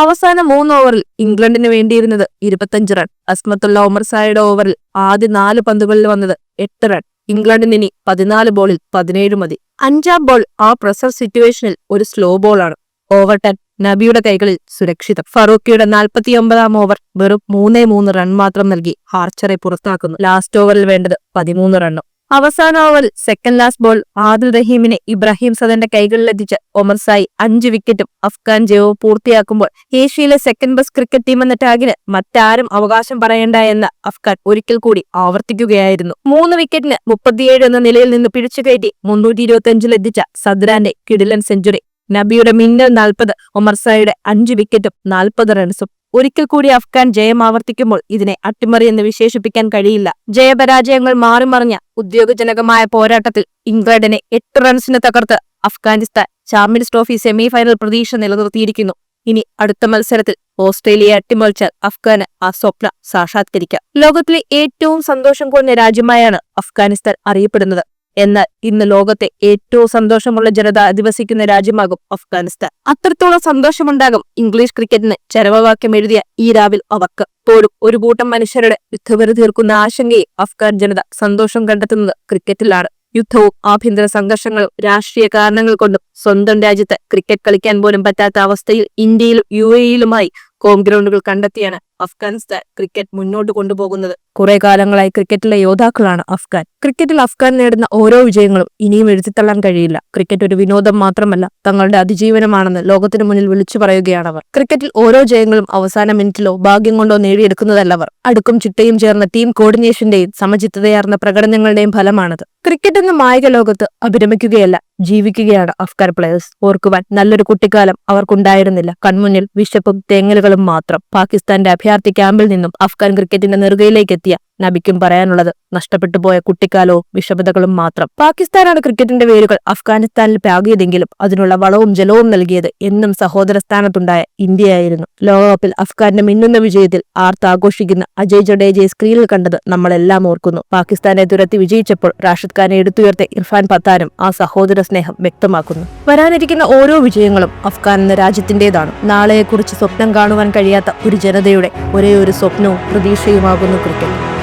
അവസാന മൂന്ന് ഓവറിൽ ഇംഗ്ലണ്ടിന് വേണ്ടിയിരുന്നത് ഇരുപത്തഞ്ച് റൺ. അസ്മത്തുള്ള ഒമർ സായുടെ ഓവറിൽ ആദ്യ നാല് പന്തുകളിൽ വന്നത് എട്ട് റൺ. ഇംഗ്ലണ്ടിന് ഇനി പതിനാല് ബോളിൽ പതിനേഴ് മതി. അഞ്ചാം ബോൾ ആ പ്രഷർ സിറ്റുവേഷനിൽ ഒരു സ്ലോ ബോൾ ആണ്. ഓവർ ടെൻ നബിയുടെ കൈകളിൽ സുരക്ഷിതം. ഫറൂഖിയുടെ നാൽപ്പത്തിയൊമ്പതാം ഓവർ വെറും മൂന്നേ മൂന്ന് റൺ മാത്രം നൽകി ആർച്ചറെ പുറത്താക്കുന്നു. ലാസ്റ്റ് ഓവറിൽ വേണ്ടത് പതിമൂന്ന് റണ്ണും. അവസാന ഓവറിൽ സെക്കൻഡ് ലാസ്റ്റ് ബോൾ ആദിൽ റഹീമിനെ ഇബ്രാഹിം സദന്റെ കൈകളിലെത്തിച്ച് ഒമർ സായി അഞ്ച് വിക്കറ്റും അഫ്ഗാൻ ജയവും പൂർത്തിയാക്കുമ്പോൾ ഏഷ്യയിലെ സെക്കൻഡ് ബെസ്റ്റ് ക്രിക്കറ്റ് ടീം എന്ന ടാഗിന് മറ്റാരും അവകാശം പറയേണ്ട എന്ന് അഫ്ഗാൻ ഒരിക്കൽ കൂടി ആവർത്തിക്കുകയായിരുന്നു. മൂന്ന് വിക്കറ്റിന് മുപ്പത്തിയേഴ് എന്ന നിലയിൽ നിന്ന് പിടിച്ചുകയറ്റി മുന്നൂറ്റി ഇരുപത്തിയഞ്ചിലെത്തിച്ച സദ്രാന്റെ കിടിലൻ സെഞ്ചുറി നബിയുടെ മിന്നൽ നാൽപ്പത് ഒമർ സായിയുടെ അഞ്ച് വിക്കറ്റും നാൽപ്പത് റൺസും. ഒരിക്കൽ കൂടി അഫ്ഗാൻ ജയം ആവർത്തിക്കുമ്പോൾ ഇതിനെ അട്ടിമറി എന്ന് വിശേഷിപ്പിക്കാൻ കഴിയില്ല. ജയപരാജയങ്ങൾ മാറിമറിഞ്ഞ ഉദ്യോഗജനകമായ പോരാട്ടത്തിൽ ഇംഗ്ലണ്ടിനെ എട്ട് റൺസിന് തകർത്ത് അഫ്ഗാനിസ്ഥാൻ ചാമ്പ്യൻസ് ട്രോഫി സെമിഫൈനൽ പ്രതീക്ഷ നിലനിർത്തിയിരിക്കുന്നു. ഇനി അടുത്ത മത്സരത്തിൽ ഓസ്ട്രേലിയ അട്ടിമറിച്ചാൽ അഫ്ഗാന് ആ സ്വപ്നം സാക്ഷാത്കരിക്കാം. ലോകത്തിലെ ഏറ്റവും സന്തോഷം കുറഞ്ഞ രാജ്യമായാണ് അഫ്ഗാനിസ്ഥാൻ അറിയപ്പെടുന്നത്. എന്നാൽ ഇന്ന് ലോകത്തെ ഏറ്റവും സന്തോഷമുള്ള ജനത അധിവസിക്കുന്ന രാജ്യമാകും അഫ്ഗാനിസ്ഥാൻ. അത്രത്തോളം സന്തോഷമുണ്ടാകും ഇംഗ്ലീഷ് ക്രിക്കറ്റിന് ചരവവാക്യം എഴുതിയ ഈ രാവിൽ അവർക്ക്. പോലും ഒരു കൂട്ടം മനുഷ്യരുടെ യുദ്ധവെറു തീർക്കുന്ന ആശങ്കയെ അഫ്ഗാൻ ജനത സന്തോഷം കണ്ടെത്തുന്നത് ക്രിക്കറ്റിലാണ്. യുദ്ധവും ആഭ്യന്തര സംഘർഷങ്ങളും രാഷ്ട്രീയ കാരണങ്ങൾ കൊണ്ടും സ്വന്തം രാജ്യത്ത് ക്രിക്കറ്റ് കളിക്കാൻ പോലും പറ്റാത്ത അവസ്ഥയിൽ ഇന്ത്യയിലും യു എയിലുമായി ഹോം ഗ്രൗണ്ടുകൾ കണ്ടെത്തിയാണ് അഫ്ഗാനിസ്ഥാൻ ക്രിക്കറ്റ് മുന്നോട്ട് കൊണ്ടുപോകുന്നത്. കുറെ കാലങ്ങളായി ക്രിക്കറ്റിലെ യോദ്ധാക്കളാണ് അഫ്ഗാൻ. ക്രിക്കറ്റിൽ അഫ്ഗാൻ നേടുന്ന ഓരോ വിജയങ്ങളും ഇനിയും എഴുതിത്തള്ളാൻ കഴിയില്ല. ക്രിക്കറ്റ് ഒരു വിനോദം മാത്രമല്ല തങ്ങളുടെ അതിജീവനമാണെന്ന് ലോകത്തിന് മുന്നിൽ വിളിച്ചു പറയുകയാണ് അവർ ക്രിക്കറ്റിൽ ഓരോ ജയങ്ങളും അവസാന മിനിറ്റിലോ ഭാഗ്യം കൊണ്ടോ നേടിയെടുക്കുന്നതല്ലവർ. അടുക്കും ചിട്ടയും ചേർന്ന ടീം കോർഡിനേഷന്റെയും സമചിത്തതയാർന്ന പ്രകടനങ്ങളുടെയും ഫലമാണത്. ക്രിക്കറ്റ് എന്ന മായിക ലോകത്ത് അഭിരമിക്കുകയല്ല ജീവിക്കുകയാണ് അഫ്ഗാൻ പ്ലേയേഴ്സ് ഓർക്കുവാൻ നല്ലൊരു കുട്ടിക്കാലം അവർക്കുണ്ടായിരുന്നില്ല. കൺമുന്നിൽ വിശപ്പും തേങ്ങലുകളും മാത്രം. പാകിസ്ഥാന്റെ അഭയാർത്ഥി ക്യാമ്പിൽ നിന്നും അഫ്ഗാൻ ക്രിക്കറ്റിന്റെ നെറുകയിലേക്ക് എത്തിയ നബിക്കും പറയാനുള്ളത് നഷ്ടപ്പെട്ടു പോയ കുട്ടിക്കാലവും വിഷമതകളും മാത്രം. പാകിസ്ഥാനാണ് ക്രിക്കറ്റിന്റെ വേരുകൾ അഫ്ഗാനിസ്ഥാനിൽ പാകിയതെങ്കിലും അതിനുള്ള വളവും ജലവും നൽകിയത് എന്നും സഹോദര സ്ഥാനത്തുണ്ടായ ഇന്ത്യയായിരുന്നു. ലോകകപ്പിൽ അഫ്ഗാന്റെ മിന്നുന്ന വിജയത്തിൽ ആർത്താഘോഷിക്കുന്ന അജയ് ജഡേജയെ സ്ക്രീനിൽ കണ്ടത് നമ്മളെല്ലാം ഓർക്കുന്നു. പാകിസ്ഥാനെ തുരത്തി വിജയിച്ചപ്പോൾ റാഷിദ് ഖാനെ എടുത്തുയർത്തിയ ഇർഫാൻ പത്താനും ആ സഹോദര സ്നേഹം വ്യക്തമാക്കുന്നു. വരാനിരിക്കുന്ന ഓരോ വിജയങ്ങളും അഫ്ഗാൻ എന്ന രാജ്യത്തിന്റേതാണ്. നാളെയെക്കുറിച്ച് സ്വപ്നം കാണുവാൻ കഴിയാത്ത ഒരു ജനതയുടെ ഒരേ ഒരു സ്വപ്നവും പ്രതീക്ഷയുമാകുന്നു ക്രിക്കറ്റ്.